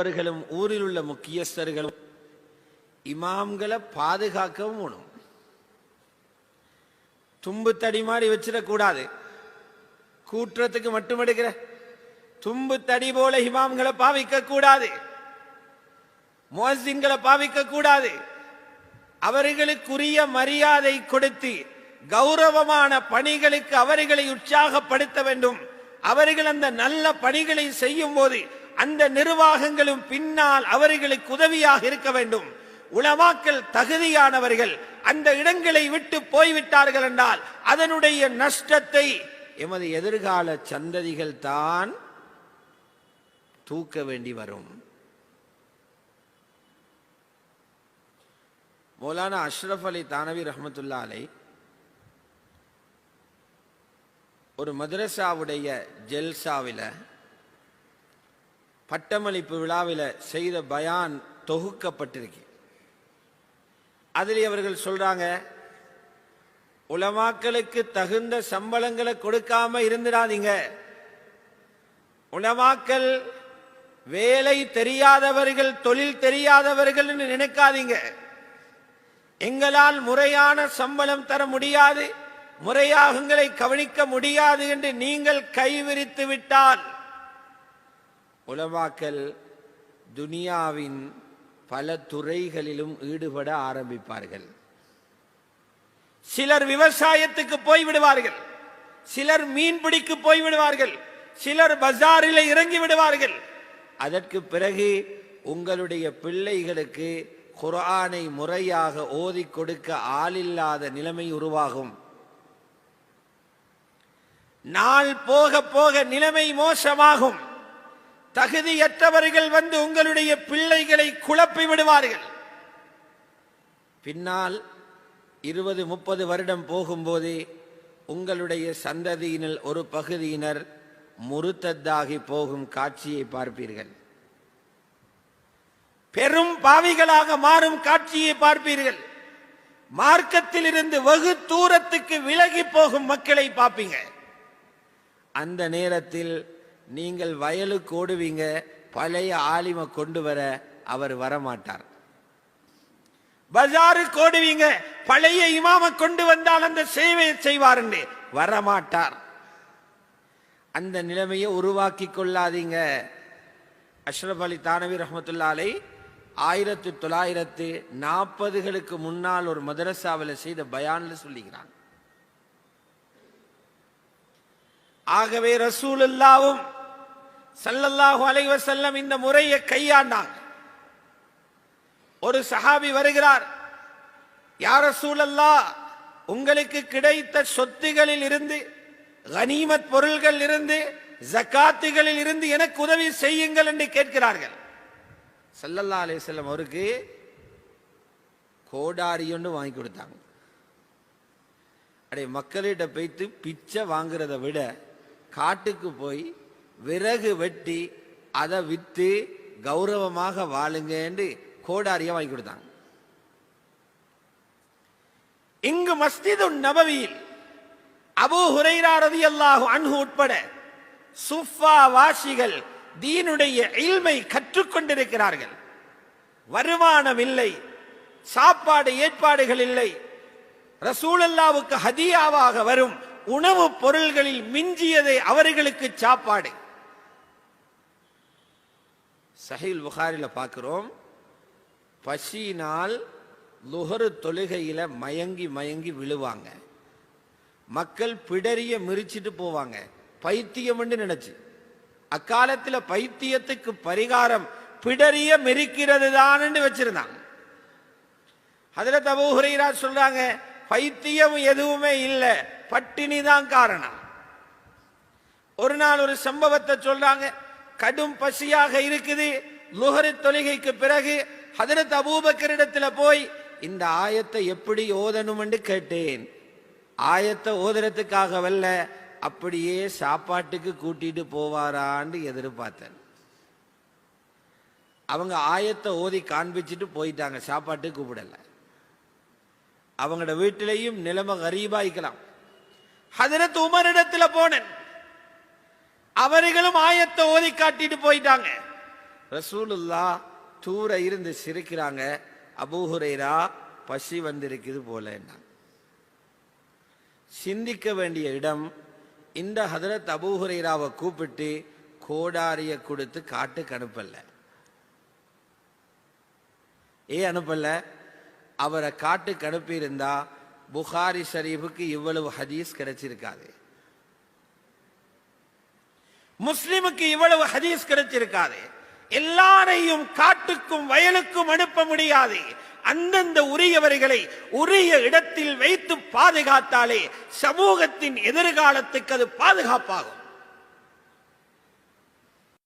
பெரியவர்களும் ஊரில் உள்ள முக்கியஸ்தர்களும் இமாம்களை பாதுகாக்கவும் வேணும். தும்பு தடி மாதிரி வச்சிடக்கூடாது கூற்றத்துக்கு மட்டும் எடுக்கிற. தும்பு தடி போல இமாம்களை பாவிக்க கூடாது. முஅஸ்ஸின்களை பாவிக்க கூடாது. அவர்களுக்குரிய மரியாதை கொடுத்து கௌரவமான பணிகளுக்கு அவர்களை உற்சாகப்படுத்த வேண்டும். அவர்கள் அந்த நல்ல பணிகளை செய்யும் போது அந்த நிர்வாகங்களும் பின்னால் அவர்களுக்கு உதவியாக இருக்க வேண்டும். உலமாக்கள் தகுதியானவர்கள் அந்த இடங்களை விட்டு போய்விட்டார்கள் என்றால் அதனுடைய நஷ்டத்தை எமது எதிர்கால சந்ததிகள் தான் தூக்க வேண்டி வரும். மௌலானா அஷ்ரஃப் அலி தானவி ரஹமத்துல்லா அலை ஒரு மதரசாவுடைய ஜெல்சாவில் பட்டமளிப்பு விழாவில் செய்த பயான் தொகுக்கப்பட்டிருக்கு. அதில் அவர்கள் சொல்றாங்க உலமாக்களுக்கு தகுந்த சம்பளங்களை கொடுக்காம இருந்துடாதீங்க. உலமாக்கள் வேலை தெரியாதவர்கள் தொழில் தெரியாதவர்கள் நினைக்காதீங்க. எங்களால் முறையான சம்பளம் தர முடியாது முறையாகங்களை கவனிக்க முடியாது என்று நீங்கள் கைவிரித்து விட்டால் உலமாக்கல் துனியாவின் பல துறைகளிலும் ஈடுபட ஆரம்பிப்பார்கள். சிலர் விவசாயத்துக்கு போய் விடுவார்கள். சிலர் மீன்பிடிக்கு போய் விடுவார்கள். சிலர் பஜாரில் இறங்கி விடுவார்கள். அதற்கு பிறகு உங்களுடைய பிள்ளைகளுக்கு குரானை முறையாக ஓதி கொடுக்க ஆளில்லாத நிலைமை உருவாகும். நாள் போக போக நிலைமை மோசமாகும். தகுதியற்றவர்கள் வந்து உங்களுடைய பிள்ளைகளை குழப்பி விடுவார்கள். பின்னால் இருபது முப்பது வருடம் போகும்போது உங்களுடைய சந்ததியினர் ஒரு பகுதியினர் முறுத்ததாகி போகும் காட்சியை பார்ப்பீர்கள். பெரும் பாவிகளாக மாறும் காட்சியை பார்ப்பீர்கள். மார்க்கத்தில் இருந்து வெகு தூரத்துக்கு விலகி போகும் மக்களை பார்ப்பீங்க. அந்த நேரத்தில் நீங்கள் வயலுக்கு ஓடுவீங்க பழைய ஆலிம கொண்டு வர அவர் வரமாட்டார். பஜாருக்கு ஓடுவீங்க பழைய இமாம கொண்டு வந்தால் அந்த சேவையை செய்வார் வரமாட்டார். அந்த நிலைமையை உருவாக்கி கொள்ளாதீங்க. அஷ்ரப் அலி தானவி ரஹமத்துல்லாலை ஆயிரத்தி தொள்ளாயிரத்து நாற்பதுகளுக்கு முன்னால் ஒரு மதரசாவில் செய்த பயான்ல சொல்லுகிறான் ஆகவே ரசூல் எல்லாவும் சல்லல்லாஹு அலைவர் செல்லம் இந்த முறையை கையாண்டாங்க ஒரு சஹாபி வருகிறார் யார சூழல்லா உங்களுக்கு கிடைத்த சொத்துகளில் இருந்து கனிமத் பொருள்கள் இருந்து ஜக்காத்துகளில் இருந்து எனக்கு உதவி செய்யுங்கள் என்று கேட்கிறார்கள். சல்லல்லா செல்லம் அவருக்கு கோடாரி ஒன்று வாங்கி கொடுத்தாங்க. அடே மக்களிட்ட போய்த்து பிச்சை வாங்குறதை விட காட்டுக்கு போய் விறகு வெட்டி அதை வித்து கௌரவமாக வாழுங்கன்னு கோடாரியை வாங்கி கொடுத்தாங்க இங்கு மஸ்ஜிது நபவியில் அபூ ஹுரைரா ரலியல்லாஹு அன்ஹு உட்பட சுஃபா வாசிகள் தீனுடைய இல்மை கற்றுக்கொண்டிருக்கிறார்கள். வருமானம் இல்லை சாப்பாடு ஏற்பாடுகள் இல்லை ரசூலல்லாவுக்கு ஹதியாவாக வரும் உணவுப் பொருள்களில் மிஞ்சியதை அவர்களுக்கு சாப்பாடு. சஹீல் புகாரில் பார்க்குறோம் பசியினால் லுஹரு தொழுகையில் மயங்கி மயங்கி விழுவாங்க. மக்கள் பிடரிய மிரிச்சிட்டு போவாங்க. பைத்தியம் நினைச்சு. அக்காலத்துல பைத்தியத்துக்கு பரிகாரம் பிடரிய மெரிக்கிறது தான்னு வச்சிருந்தாங்க அதில் அபூ சொல்றாங்க பைத்தியம் எதுவுமே இல்லை பட்டினி தான் காரணம். ஒரு நாள் ஒரு சம்பவத்தை சொல்றாங்க கடும் பசியாக இருக்குது. லுஹரு தொழுகைக்கு பிறகு ஹதரத் அபூபக்கரிடத்துல போய் இந்த ஆயத்தை எப்படி ஓதணும் என்று கேட்டேன். ஆயத்தை ஓதுறதுக்காக வல்ல அப்படியே சாப்பாட்டுக்கு கூட்டிட்டு போவாரான்னு எதிர்பார்த்தேன். அவங்க ஆயத்தை ஓதி காண்பிச்சுட்டு போயிட்டாங்க சாப்பாட்டு கூப்பிடல. அவங்களோட வீட்டிலையும் நிலைமை கரீபாய்க்கலாம். ஹதரத் உமரிடத்துல போனேன். அவர்களும் ஆயத்தை ஓதி காட்டிட்டு போயிட்டாங்க. ரசூலுல்லா தூர இருந்து சிரிக்கிறாங்க. அபூஹுரைரா பசி வந்திருக்குது போல சிந்திக்க வேண்டிய இடம் இந்த ஹதரத் அபூஹுரைராவை கூப்பிட்டு கோடாரிய கொடுத்து காட்டுக்கு அனுப்பல. ஏன் அனுப்பல? அவரை காட்டுக்கு அனுப்பியிருந்தா புகாரி ஷரீஃபுக்கு இவ்வளவு ஹதீஸ் கிடைச்சிருக்காது. முஸ்லிமுக்கு இவ்வளவு ஹதீஸ் கிடைச்சிருக்காது எல்லாரையும் காட்டுக்கும் வயலுக்கும் அனுப்ப முடியாது. அந்தந்த உரியவர்களை உரிய இடத்தில் வைத்து பாதுகாத்தாலே சமூகத்தின் எதிர்காலத்துக்கு அது பாதுகாப்பாகும்.